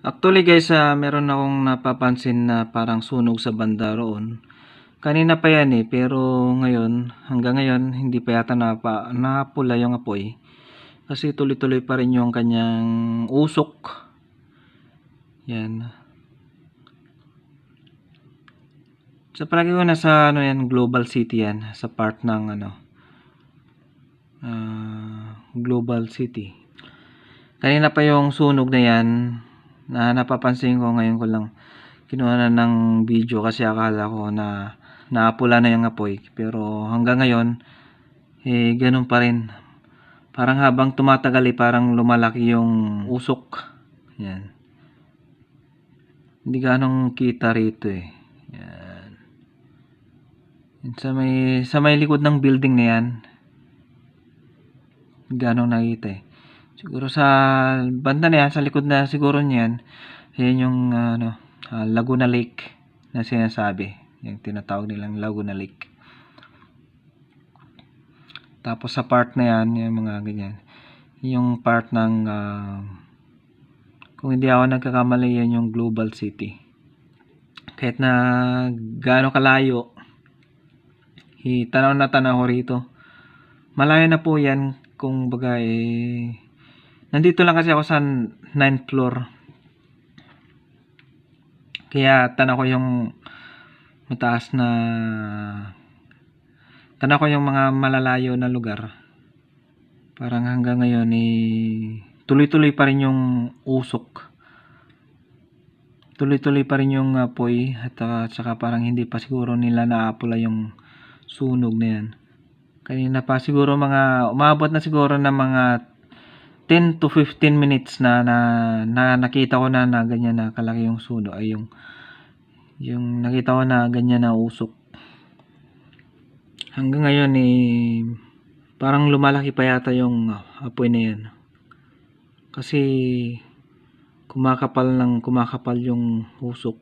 Actually guys, ah, meron akong napapansin na parang sunog sa banda roon. Kanina pa yan eh, pero ngayon, hanggang ngayon, hindi pa yata napa, napula yung apoy. Kasi tuloy-tuloy pa rin yung kanyang usok. Yan. Sa palagi ko nasa ano yan, Global City yan, sa part ng ano, ah, Global City. Kanina pa yung sunog na yan, na napapansin ko ngayon ko lang kinuha na ng video kasi akala ko na naapula na yung apoy. Pero hanggang ngayon, eh, ganun pa rin. Parang habang tumatagal eh, parang lumalaki yung usok. Yan. Hindi ganong kita rito eh. Yan. Sa may, sa may likod ng building na yan. Ganong nakita eh. Siguro sa banda na sa likod na siguro niyan, yan yung ano, ah, Laguna Lake na sinasabi. Yung tinatawag nilang Laguna Lake. Tapos sa part na yan, yung mga ganyan. Yung part ng, ah, kung hindi ako nagkakamali, yan yung Global City. Kahit na gaano kalayo, eh, tanaw na tanaw rito. Malayo na po yan kung baga eh, Nandito lang kasi ako sa 9th floor. Kaya tanaw ko yung mataas na tanaw ko yung mga malalayo na lugar. Parang hanggang ngayon eh tuloy-tuloy pa rin yung usok. Tuloy-tuloy pa rin yung apoy at uh, saka parang hindi pa siguro nila naapula yung sunog na yan. Kanina pa siguro mga umabot na siguro ng mga 10 to 15 minutes na, na, na nakita ko na na ganyan na kalaki yung suno ay yung yung nakita ko na ganyan na usok. Hanggang ngayon eh parang lumalaki pa yata yung apoy na yan. Kasi kumakapal ng kumakapal yung usok.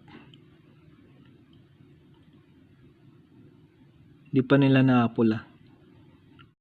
Di pa nila naapula